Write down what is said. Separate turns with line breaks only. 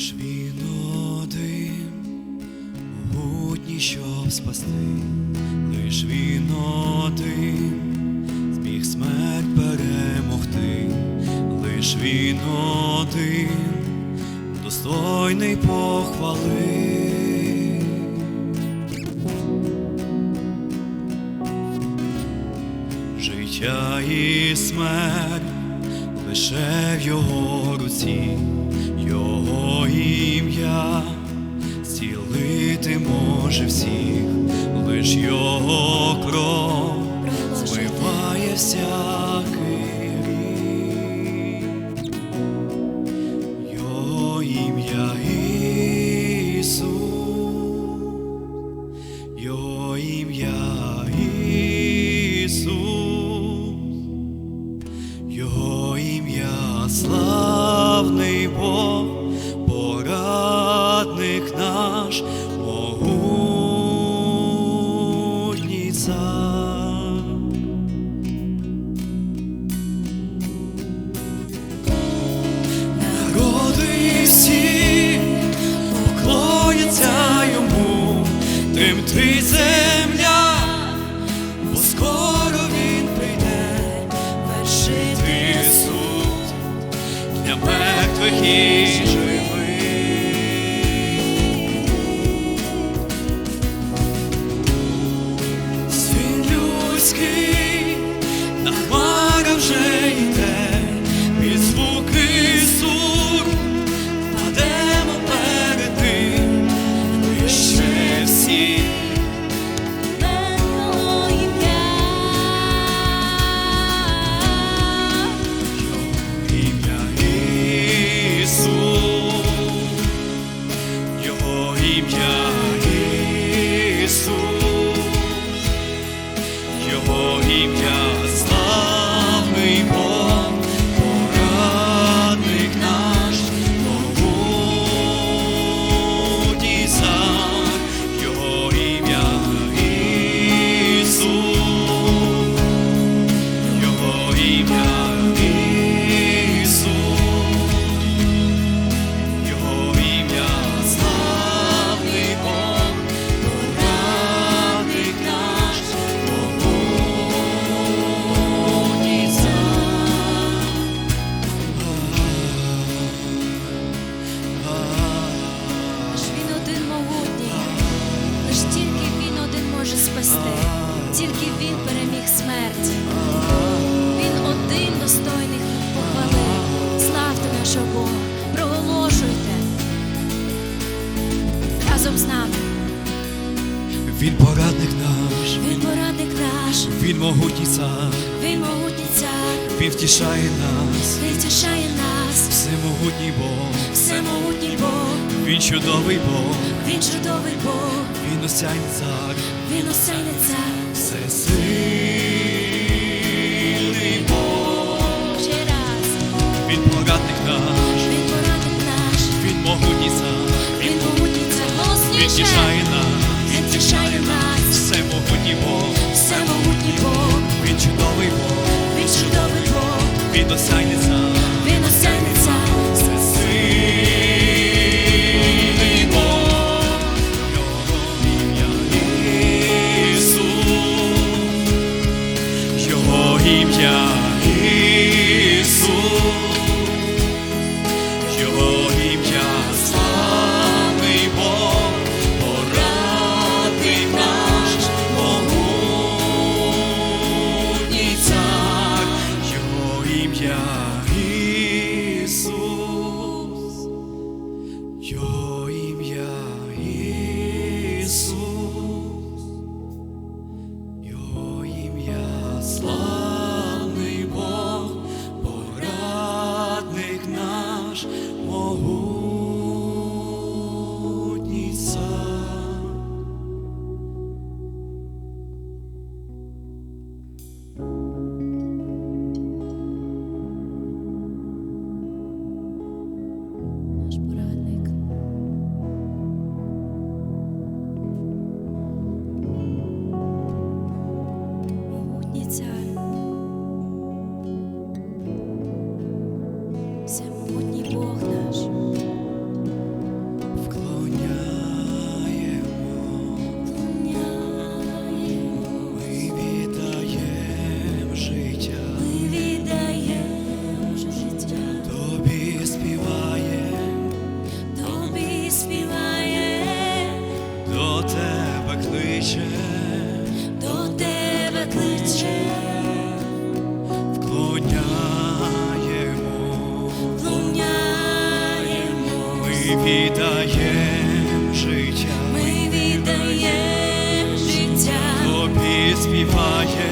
Лиш він один, щоб спасти, лиш він один, зміг смерть перемогти, лиш він достойний похвали. Життя і смерть лише в його руці, ім'я зцілити може всіх, лиш його кров змиває всякий наш, могутній. Народи всі поклоняться йому, тремтить земля, бо скоро він прийде вершити суд для мертвих і
Він
порадник наш,
Він порадник наш,
він могутній цар,
він могутній цар,
він втішає нас,
він втішає нас,
всемогутній Бог,
всемогутній Бог,
він чудовий Бог,
він чудовий Бог,
він осяйний цар,
він осяйний цар.
всесильний ім'я віддаєм життя,
ми віддаєм життя,
тобі співаєм,